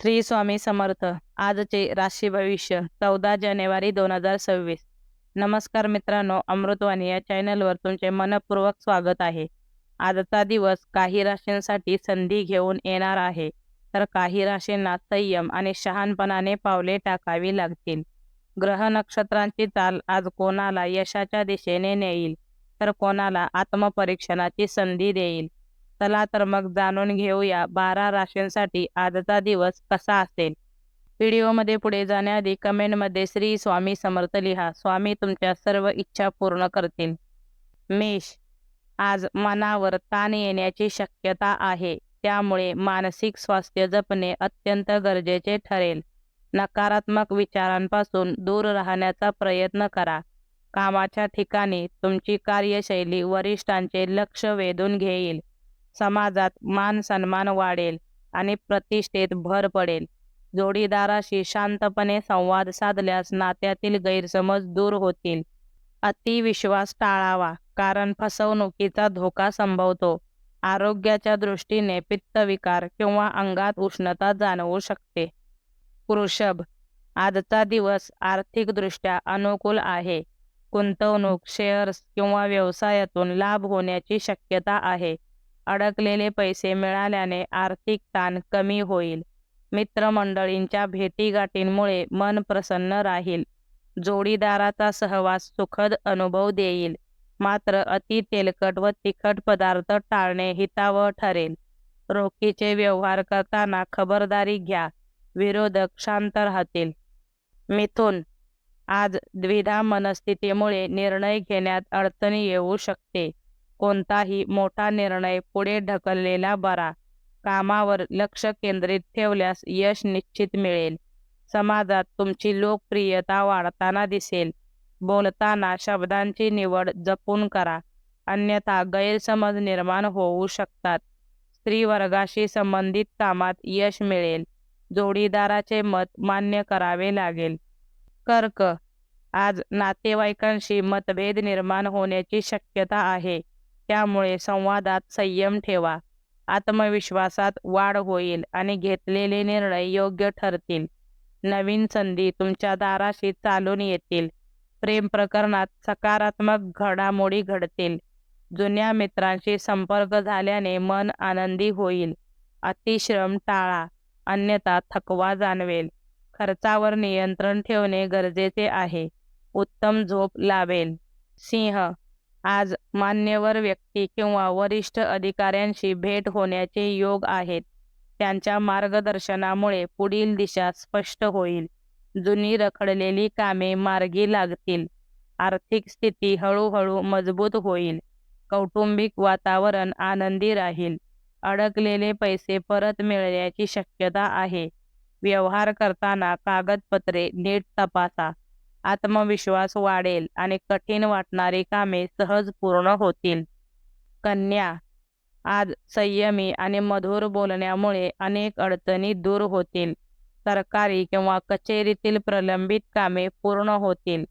श्री स्वामी समर्थ. आजचे राशी भविष्य चौदा जानेवारी दोन हजार सव्वीस. नमस्कार मित्रांनो अमृतवाणी या चॅनलवर तुमचे मनपूर्वक स्वागत आहे. आजचा दिवस काही राशींसाठी संधी घेऊन येणार आहे. तर काही राशींना संयम आणि शहाणपणाने पावले टाकावी लागतील. ग्रह नक्षत्रांची चाल आज कोणाला यशाच्या दिशेने नेईल? तर कोणाला आत्मपरीक्षणाची संधी देईल? चला तर मग जाणून घेऊया बारा राशींसाठी आजचा दिवस कसा असेल. व्हिडिओमध्ये पुढे जाण्याआधी कमेंटमध्ये श्री स्वामी समर्थ लिहा. स्वामी तुमच्या सर्व इच्छा पूर्ण करतील. मेष. आज मनावर ताण येण्याची शक्यता आहे. त्यामुळे मानसिक स्वास्थ्य जपणे अत्यंत गरजेचे ठरेल. नकारात्मक विचारांपासून दूर राहण्याचा प्रयत्न करा. कामाच्या ठिकाणी तुमची कार्यशैली वरिष्ठांचे लक्ष वेधून घेईल. समाजात मान सन्मान वाढेल आणि प्रतिष्ठेत भर पडेल. जोडीदाराशी शांतपणे संवाद साधल्यास नात्यातील गैरसमज दूर होतील. अतिविश्वास टाळावा कारण फसवणुकीचा धोका संभवतो. आरोग्याच्या दृष्टीने पित्तविकार किंवा अंगात उष्णता जाणवू शकते. वृषभ आजचा दिवस आर्थिकदृष्ट्या अनुकूल आहे. गुंतवणूक शेअर्स किंवा व्यवसायातून लाभ होण्याची शक्यता आहे. अडकलेले पैसे मिळाल्याने आर्थिक ताण कमी होईल. मित्रमंडळींच्या भेटीगाठींमुळे मन प्रसन्न राहील. जोडीदाराचा सहवास सुखद अनुभव देईल. मात्र अति तेलकट व तिखट पदार्थ टाळणे हितावह ठरेल. रोखीचे व्यवहार करताना खबरदारी घ्या. विरोधक शांत राहतील. मिथुन आज द्विधा मनस्थितीमुळे निर्णय घेण्यात अडचणी येऊ शकते. कोणताही मोठा निर्णय पुढे ढकललेला बरा. कामावर लक्ष केंद्रित ठेवल्यास यश निश्चित मिळेल. समाजात तुमची लोकप्रियता वाढताना दिसेल. बोलताना शब्दांची निवड जपून करा. अन्यथा गैरसमज निर्माण होऊ शकतात. स्त्री वर्गाशी संबंधित कामात यश मिळेल. जोडीदाराचे मत मान्य करावे लागेल. कर्क. आज नातेवाईकांशी मतभेद निर्माण होण्याची शक्यता आहे. त्यामुळे संवादात संयम ठेवा. आत्मविश्वासात वाढ होईल आणि घेतलेले निर्णय योग्य ठरतील. नवीन संधी तुमच्या दाराशी चालून येतील. प्रेम प्रकरणात सकारात्मक घडामोडी घडतील. जुन्या मित्रांशी संपर्क झाल्याने मन आनंदी होईल. अतिश्रम टाळा अन्यथा थकवा जाणवेल. खर्चावर नियंत्रण ठेवणे गरजेचे आहे. उत्तम झोप लावेल. सिंह आज मान्यवर व्यक्ती किंवा वरिष्ठ अधिकाऱ्यांशी भेट होण्याचे योग आहेत. त्यांच्या मार्गदर्शनामुळे पुढील दिशा स्पष्ट होईल. जुनी रखडलेली कामे मार्गी लागतील. आर्थिक स्थिती हळूहळू मजबूत होईल. कौटुंबिक वातावरण आनंदी राहील. अडकलेले पैसे परत मिळण्याची शक्यता आहे. व्यवहार करताना कागदपत्रे नीट तपासा. आत्मविश्वास वाढेल आणि कठीण वाटणारी कामे सहज पूर्ण होतील. कन्या आज संयमी आणि मधुर बोलण्यामुळे अनेक अडचणी दूर होतील. सरकारी किंवा कचेरीतील प्रलंबित कामे पूर्ण होतील.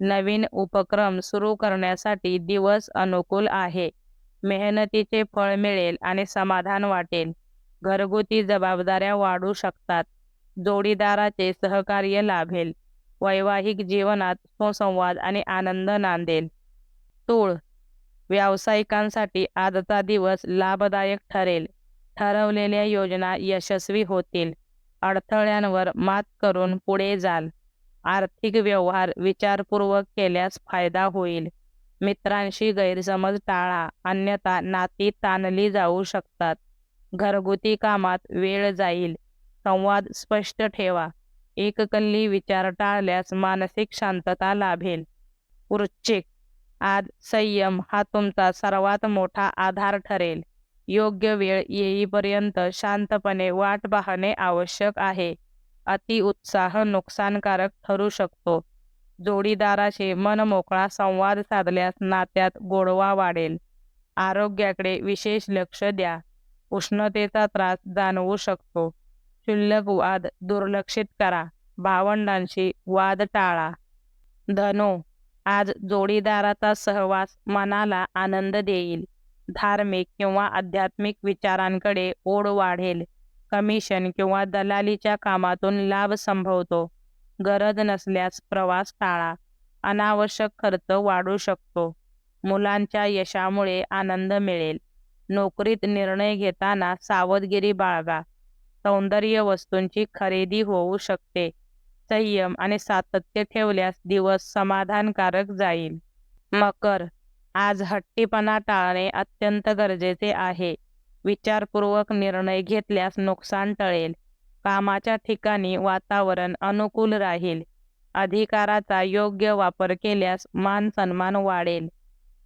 नवीन उपक्रम सुरू करण्यासाठी दिवस अनुकूल आहे. मेहनतीचे फळ मिळेल आणि समाधान वाटेल. घरगुती जबाबदाऱ्या वाढू शकतात. जोडीदाराचे सहकार्य लाभेल. वैवाहिक जीवनात सुसंवाद आणि आनंद नांदेल तूळ व्यावसायिकांसाठी आजचा दिवस लाभदायक ठरेल. ठरवलेल्या योजना यशस्वी होतील. अडथळ्यांवर मात करून पुढे जाल. आर्थिक व्यवहार विचारपूर्वक केल्यास फायदा होईल. मित्रांशी गैरसमज टाळा अन्यथा नाती ताणली जाऊ शकतात. घरगुती कामात वेळ जाईल. संवाद स्पष्ट ठेवा. एककल्ली विचार टाळल्यास मानसिक शांतता लाभेल. वृश्चिक. आज संयम हा तुमचा सर्वात मोठा आधार ठरेल. योग्य वेळ येईपर्यंत शांतपणे वाट पाहणे आवश्यक आहे. अति उत्साह नुकसानकारक ठरू शकतो. जोडीदाराशी मनमोकळा संवाद साधल्यास नात्यात गोडवा वाढेल. आरोग्याकडे विशेष लक्ष द्या. उष्णतेचा त्रास जाणवू शकतो. क्षुल्लक वाद दुर्लक्षित करा. भावंडांशी वाद टाळा. धनो आज जोडीदाराचा सहवास मनाला आनंद देईल. धार्मिक किंवा आध्यात्मिक विचारांकडे ओढ वाढेल. कमिशन किंवा दलालीच्या कामातून लाभ संभवतो. गरज नसल्यास प्रवास टाळा. अनावश्यक खर्च वाढू शकतो. मुलांच्या यशामुळे आनंद मिळेल. नोकरीत निर्णय घेताना सावधगिरी बाळगा. सौंदर्य वस्तूंची खरेदी होऊ शकते. संयम आणि सातत्य ठेवल्यास दिवस समाधानकारक जाईल. मकर आज हट्टीपणा टाळणे अत्यंत गरजेचे आहे. विचारपूर्वक निर्णय घेतल्यास नुकसान टळेल. कामाच्या ठिकाणी वातावरण अनुकूल राहील. अधिकाराचा योग्य वापर केल्यास मान सन्मान वाढेल.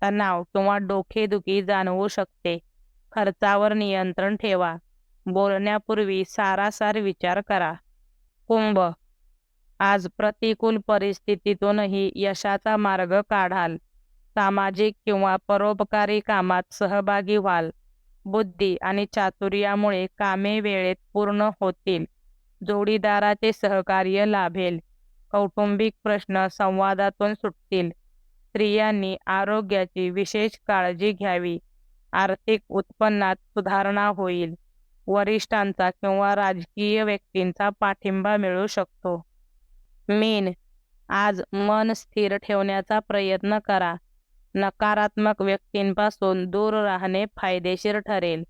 तणाव किंवा डोकेदुखी जाणवू शकते. खर्चावर नियंत्रण ठेवा. बोलण्यापूर्वी सारासार विचार करा. कुंभ. आज प्रतिकूल परिस्थितीतूनही यशाचा मार्ग काढाल. सामाजिक किंवा परोपकारी कामात सहभागी व्हाल. बुद्धी आणि चातुर्यामुळे कामे वेळेत पूर्ण होतील. जोडीदाराचे सहकार्य लाभेल. कौटुंबिक प्रश्न संवादातून सुटतील. स्त्रियांनी आरोग्याची विशेष काळजी घ्यावी. आर्थिक उत्पन्नात सुधारणा होईल. वरिष्ठांचा किंवा राजकीय व्यक्तींचा पाठिंबा मिळू शकतो. मीन आज मन स्थिर ठेवण्याचा प्रयत्न करा. नकारात्मक व्यक्तींपासून दूर राहणे फायदेशीर ठरेल.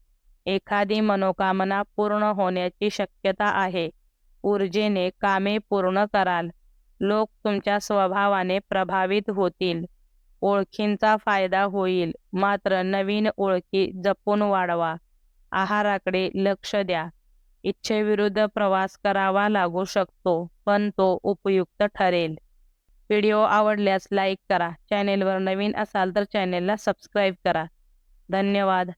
एखादी मनोकामना पूर्ण होण्याची शक्यता आहे. ऊर्जेने कामे पूर्ण कराल. लोक तुमच्या स्वभावाने प्रभावित होतील. ओळखींचा फायदा होईल. मात्र नवीन ओळखी जपून वाढवा. आहाराकडे लक्ष द्या. इच्छेविरुद्ध प्रवास करावा लागू शकतो पण तो उपयुक्त ठरेल. व्हिडिओ आवडल्यास लाईक करा. चॅनेलवर नवीन असाल तर चॅनेलला सबस्क्राईब करा. धन्यवाद.